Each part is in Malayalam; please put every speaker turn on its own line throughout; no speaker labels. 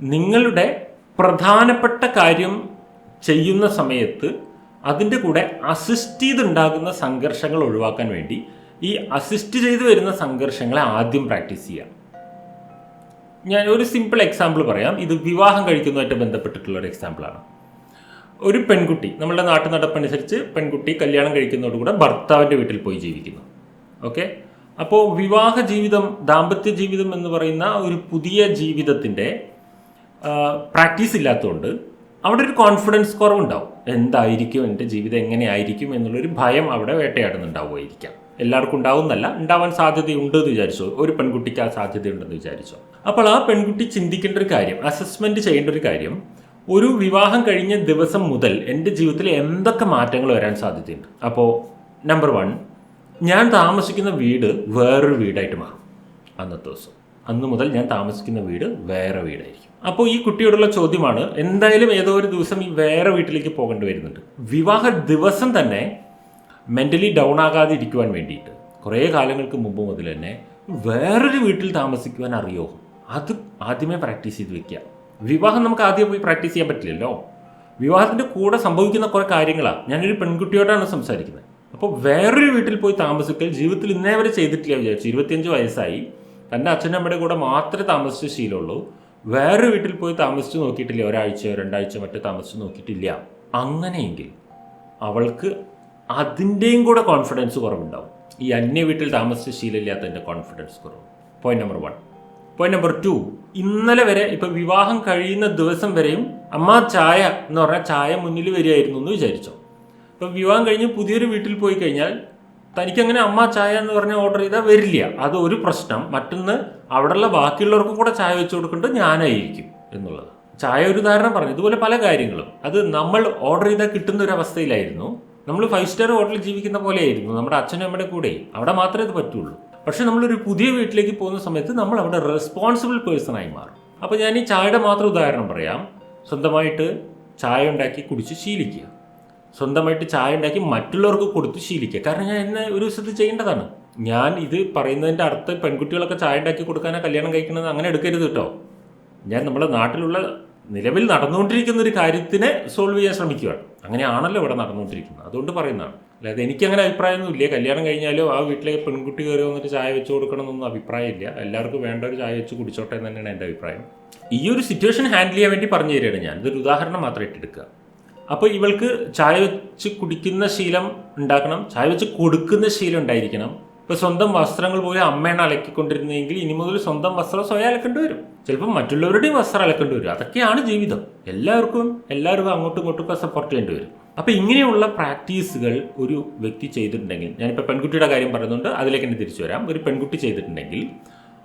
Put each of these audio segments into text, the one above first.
നിങ്ങളുടെ പ്രധാനപ്പെട്ട കാര്യം ചെയ്യുന്ന സമയത്ത് അതിന്റെ കൂടെ അസിസ്റ്റ് ചെയ്തുണ്ടാകുന്ന സംഘർഷങ്ങൾ ഒഴിവാക്കാൻ വേണ്ടി ഈ അസിസ്റ്റ് ചെയ്തു വരുന്ന സംഘർഷങ്ങളെ ആദ്യം പ്രാക്ടീസ് ചെയ്യാം ഞാൻ ഒരു സിമ്പിൾ എക്സാമ്പിൾ പറയാം. ഇത് വിവാഹം കഴിക്കുന്നതുമായിട്ട് ബന്ധപ്പെട്ടിട്ടുള്ള ഒരു എക്സാമ്പിളാണ് ഒരു പെൺകുട്ടി നമ്മുടെ നാട്ടു നടപ്പനുസരിച്ച് പെൺകുട്ടി കല്യാണം കഴിക്കുന്നതോടുകൂടെ ഭർത്താവിന്റെ വീട്ടിൽ പോയി ജീവിക്കുന്നു. ഓക്കെ അപ്പോൾ വിവാഹ ജീവിതം ദാമ്പത്യ ജീവിതം എന്ന് പറയുന്ന ഒരു പുതിയ ജീവിതത്തിന്റെ പ്രാക്ടീസ് ഇല്ലാത്തതുകൊണ്ട് അവിടെ ഒരു കോൺഫിഡൻസ് കുറവുണ്ടാവും. എന്തായിരിക്കും എന്റെ ജീവിതം എങ്ങനെയായിരിക്കും എന്നുള്ളൊരു ഭയം അവിടെ വേട്ടയാടുന്നുണ്ടാവുമായിരിക്കാം. എല്ലാവർക്കും ഉണ്ടാവുന്നല്ല ഉണ്ടാവാൻ സാധ്യതയുണ്ട് എന്ന് വിചാരിച്ചോ? ഒരു പെൺകുട്ടിക്ക് ആ സാധ്യതയുണ്ടെന്ന് വിചാരിച്ചോ? അപ്പോൾ ആ പെൺകുട്ടി ചിന്തിക്കേണ്ട ഒരു കാര്യം അസസ്മെന്റ് ചെയ്യേണ്ട ഒരു കാര്യം ഒരു വിവാഹം കഴിഞ്ഞ ദിവസം മുതൽ എന്റെ ജീവിതത്തിൽ എന്തൊക്കെ മാറ്റങ്ങൾ വരാൻ സാധ്യതയുണ്ട്? അപ്പോൾ നമ്പർ വൺ ഞാൻ താമസിക്കുന്ന വീട് വേറൊരു വീടായിട്ട് മാറും. അന്നത്തെ ദിവസം. അന്ന് മുതൽ ഞാൻ താമസിക്കുന്ന വീട് വേറെ വീടായിരിക്കും. അപ്പോൾ ഈ കുട്ടിയോടുള്ള ചോദ്യമാണ് എന്തായാലും ഏതോ ഒരു ദിവസം ഈ വേറെ വീട്ടിലേക്ക് പോകേണ്ടി വരുന്നുണ്ട്. വിവാഹ ദിവസം തന്നെ മെന്റലി ഡൗൺ ആകാതെ ഇരിക്കുവാൻ വേണ്ടിയിട്ട് കുറേ കാലങ്ങൾക്ക് മുമ്പ് മുതൽ തന്നെ വേറൊരു വീട്ടിൽ താമസിക്കുവാൻ അറിയോ? അത് ആദ്യമേ പ്രാക്ടീസ് ചെയ്ത് വെക്കുക. വിവാഹം നമുക്ക് ആദ്യം പോയി പ്രാക്ടീസ് ചെയ്യാൻ പറ്റില്ലല്ലോ. വിവാഹത്തിന്റെ കൂടെ സംഭവിക്കുന്ന കുറേ കാര്യങ്ങളാണ് ഞാനൊരു പെൺകുട്ടിയോടാണ് സംസാരിക്കുന്നത്. അപ്പോൾ വേറൊരു വീട്ടിൽ പോയി താമസിക്കൽ ജീവിതത്തിൽ ഇന്നേ വരെ ചെയ്തിട്ടില്ല വിചാരിച്ചു. ഇരുപത്തിയഞ്ച് വയസ്സായി. തന്റെ അച്ഛനമ്മയുടെ കൂടെ മാത്രമേ താമസിച്ച ശീലമുള്ളൂ. വേറെ വീട്ടിൽ പോയി താമസിച്ച് നോക്കിയിട്ടില്ല. ഒരാഴ്ചയോ രണ്ടാഴ്ച മറ്റോ താമസിച്ച് നോക്കിയിട്ടില്ല. അങ്ങനെയെങ്കിൽ അവൾക്ക് അതിന്റെയും കൂടെ കോൺഫിഡൻസ് കുറവുണ്ടാവും. ഈ അന്യ വീട്ടിൽ താമസിച്ച ശീലമില്ലാത്തതിന്റെ കോൺഫിഡൻസ് കുറവ്. Point number one point number two ഇന്നലെ വരെ ഇപ്പൊ വിവാഹം കഴിയുന്ന ദിവസം വരെയും അമ്മ ചായ എന്ന് പറഞ്ഞാൽ ചായ മുന്നിൽ വരികയായിരുന്നു എന്ന് വിചാരിച്ചോ. ഇപ്പൊ വിവാഹം കഴിഞ്ഞ് പുതിയൊരു വീട്ടിൽ പോയി കഴിഞ്ഞാൽ തനിക്കങ്ങനെ അമ്മ ചായ എന്ന് പറഞ്ഞ ഓർഡർ ചെയ്താൽ വരില്ല. അത് ഒരു പ്രശ്നം. മറ്റൊന്ന് അവിടെയുള്ള ബാക്കിയുള്ളവർക്കും കൂടെ ചായ വെച്ച് കൊടുക്കേണ്ടത് ഞാനായിരിക്കും എന്നുള്ളത്. ചായ ഒരു ഉദാഹരണം പറഞ്ഞു. ഇതുപോലെ പല കാര്യങ്ങളും. അത് നമ്മൾ ഓർഡർ ചെയ്താൽ കിട്ടുന്ന ഒരു അവസ്ഥയിലായിരുന്നു. നമ്മൾ ഫൈവ് സ്റ്റാർ ഹോട്ടലിൽ ജീവിക്കുന്ന പോലെയായിരുന്നു. നമ്മുടെ അച്ഛനും അമ്മയുടെ കൂടെ. അവിടെ മാത്രമേ ഇത് പറ്റുള്ളൂ. പക്ഷെ നമ്മളൊരു പുതിയ വീട്ടിലേക്ക് പോകുന്ന സമയത്ത് നമ്മൾ അവിടെ റെസ്പോൺസിബിൾ പേഴ്സൺ ആയി മാറും. അപ്പോൾ ഞാൻ ഈ ചായയുടെ മാത്രം ഉദാഹരണം പറയാം. സ്വന്തമായിട്ട് ചായ ഉണ്ടാക്കി കുടിച്ച് ശീലിക്കുക. സ്വന്തമായിട്ട് ചായ ഉണ്ടാക്കി മറ്റുള്ളവർക്ക് കൊടുത്ത് ശീലിക്കുക. കാരണം ഞാൻ എന്നെ ഒരു ദിവസത്തിൽ ചെയ്യേണ്ടതാണ്. ഞാൻ ഇത് പറയുന്നതിന്റെ അർത്ഥം പെൺകുട്ടികളൊക്കെ ചായ ഉണ്ടാക്കി കൊടുക്കാനാ കല്യാണം കഴിക്കുന്നത് അങ്ങനെ എടുക്കരുത് കേട്ടോ. ഞാൻ നമ്മുടെ നാട്ടിലുള്ള നിലവിൽ നടന്നുകൊണ്ടിരിക്കുന്ന ഒരു കാര്യത്തിനെ സോൾവ് ചെയ്യാൻ ശ്രമിക്കുകയാണ്. അങ്ങനെയാണല്ലോ ഇവിടെ നടന്നുകൊണ്ടിരിക്കുന്നത്. അതുകൊണ്ട് പറയുന്നതാണ്. അല്ലാതെ എനിക്കങ്ങനെ അഭിപ്രായമൊന്നുമില്ല കല്യാണം കഴിഞ്ഞാലോ ആ വീട്ടിലെ പെൺകുട്ടി കയറി വന്നിട്ട് ചായ വെച്ച് കൊടുക്കണം എന്നൊന്നും അഭിപ്രായമില്ല എല്ലാവർക്കും വേണ്ട ഒരു ചായ വെച്ച് കുടിച്ചോട്ടെ എന്ന് തന്നെയാണ് എന്റെ അഭിപ്രായം. ഈ ഒരു സിറ്റുവേഷൻ ഹാൻഡിൽ ചെയ്യാൻ വേണ്ടി പറഞ്ഞു തരികയാണ് ഞാൻ. ഇതൊരു ഉദാഹരണം മാത്രമായിട്ട് ഇട്ടെടുക്കുക. അപ്പോൾ ഇവൾക്ക് ചായ വെച്ച് കുടിക്കുന്ന ശീലം ഉണ്ടാക്കണം. ചായ വെച്ച് കൊടുക്കുന്ന ശീലം ഉണ്ടായിരിക്കണം. ഇപ്പൊ സ്വന്തം വസ്ത്രങ്ങൾ പോലും അമ്മയാണ് അലക്കിക്കൊണ്ടിരുന്നതെങ്കിൽ ഇനി മുതൽ സ്വന്തം വസ്ത്രം സ്വയം അലക്കേണ്ടി വരും. ചിലപ്പോൾ മറ്റുള്ളവരുടെയും വസ്ത്രം അലക്കേണ്ടി വരും. അതൊക്കെയാണ് ജീവിതം. എല്ലാവർക്കും എല്ലാവർക്കും അങ്ങോട്ടും ഇങ്ങോട്ടും സപ്പോർട്ട് ചെയ്യേണ്ടി വരും. അപ്പൊ ഇങ്ങനെയുള്ള പ്രാക്ടീസുകൾ ഒരു വ്യക്തി ചെയ്തിട്ടുണ്ടെങ്കിൽ ഞാനിപ്പോൾ പെൺകുട്ടിയുടെ കാര്യം പറയുന്നുണ്ട് അതിലേക്ക് തന്നെ തിരിച്ചു വരാം. ഒരു പെൺകുട്ടി ചെയ്തിട്ടുണ്ടെങ്കിൽ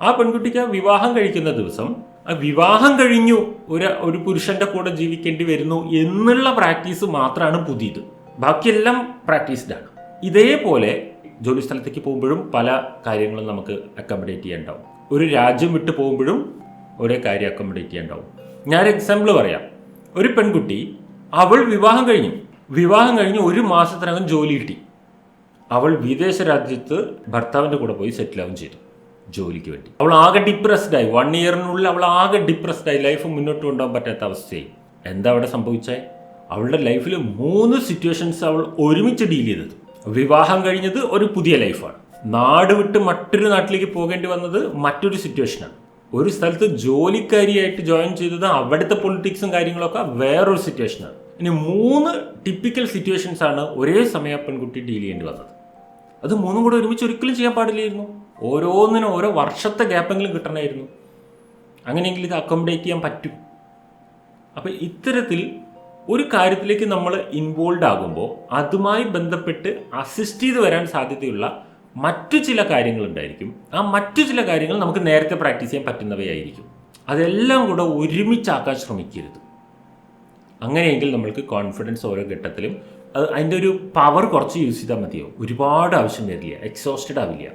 ആ പെൺകുട്ടിക്ക് വിവാഹം കഴിക്കുന്ന ദിവസം വിവാഹം കഴിഞ്ഞു ഒരു ഒരു പുരുഷന്റെ കൂടെ ജീവിക്കേണ്ടി വരുന്നു എന്നുള്ള പ്രാക്ടീസ് മാത്രമാണ് പുതിയത്. ബാക്കിയെല്ലാം പ്രാക്ടീസ്ഡ് ആണ്. ഇതേപോലെ ജോലി സ്ഥലത്തേക്ക് പോകുമ്പോഴും പല കാര്യങ്ങളും നമുക്ക് അക്കോമഡേറ്റ് ചെയ്യാനുണ്ടാവും. ഒരു രാജ്യം വിട്ട് പോകുമ്പോഴും ഒരേ കാര്യം അക്കോമഡേറ്റ് ചെയ്യാനുണ്ടാവും. ഞാൻ എക്സാമ്പിൾ പറയാം. ഒരു പെൺകുട്ടി അവൾ വിവാഹം കഴിഞ്ഞു. വിവാഹം കഴിഞ്ഞ് ഒരു മാസത്തിനകം ജോലി കിട്ടി. അവൾ വിദേശ രാജ്യത്ത് ഭർത്താവിന്റെ കൂടെ പോയി സെറ്റിൽ ആവും ചെയ്തു. ജോലിക്ക് വേണ്ടി. അവൾ ആകെ ഡിപ്രസ്ഡ് ആയി. വൺ ഇയറിനുള്ളിൽ അവൾ ആകെ ഡിപ്രസ്ഡ് ആയി. ലൈഫ് മുന്നോട്ട് കൊണ്ടുപോകാൻ പറ്റാത്ത അവസ്ഥയായി. എന്താ അവിടെ സംഭവിച്ചേ? അവളുടെ ലൈഫിൽ മൂന്ന് സിറ്റുവേഷൻസ് അവൾ ഒരുമിച്ച് ഡീൽ ചെയ്തത്. വിവാഹം കഴിഞ്ഞത് ഒരു പുതിയ ലൈഫാണ് നാട് വിട്ട് മറ്റൊരു നാട്ടിലേക്ക് പോകേണ്ടി വന്നത് മറ്റൊരു സിറ്റുവേഷനാണ് ഒരു സ്ഥലത്ത് ജോലിക്കാരിയായിട്ട് ജോയിൻ ചെയ്തത് അവിടുത്തെ പൊളിറ്റിക്സും കാര്യങ്ങളൊക്കെ വേറൊരു സിറ്റുവേഷനാണ് ഇനി മൂന്ന് ടിപ്പിക്കൽ സിറ്റുവേഷൻസ് ആണ് ഒരേ സമയം പെൺകുട്ടി ഡീൽ ചെയ്യേണ്ടി വന്നത്. അത് മൂന്നും കൂടെ ഒരുമിച്ച് ഒരിക്കലും ചെയ്യാൻ പാടില്ലായിരുന്നു. ഓരോന്നിനും ഓരോ വർഷത്തെ ഗ്യാപ്പെങ്കിലും കിട്ടണമായിരുന്നു അങ്ങനെയെങ്കിൽ ഇത് അക്കോമഡേറ്റ് ചെയ്യാൻ പറ്റും. അപ്പം ഇത്തരത്തിൽ ഒരു കാര്യത്തിലേക്ക് നമ്മൾ ഇൻവോൾവ് ആകുമ്പോൾ അതുമായി ബന്ധപ്പെട്ട് അസിസ്റ്റ് ചെയ്ത് വരാൻ സാധ്യതയുള്ള മറ്റു ചില കാര്യങ്ങളുണ്ടായിരിക്കും. ആ മറ്റു ചില കാര്യങ്ങൾ നമുക്ക് നേരത്തെ പ്രാക്ടീസ് ചെയ്യാൻ പറ്റുന്നവയായിരിക്കും. അതെല്ലാം കൂടെ ഒരുമിച്ചാക്കാൻ ശ്രമിക്കരുത്. അങ്ങനെയെങ്കിൽ നമ്മൾക്ക് കോൺഫിഡൻസ് ഓരോ ഘട്ടത്തിലും അതിന്റെ ഒരു പവർ കുറച്ച് യൂസ് ചെയ്താൽ മതിയാവും. ഒരുപാട് ആവശ്യം വരില്ല. എക്സോസ്റ്റഡ് ആവില്ല.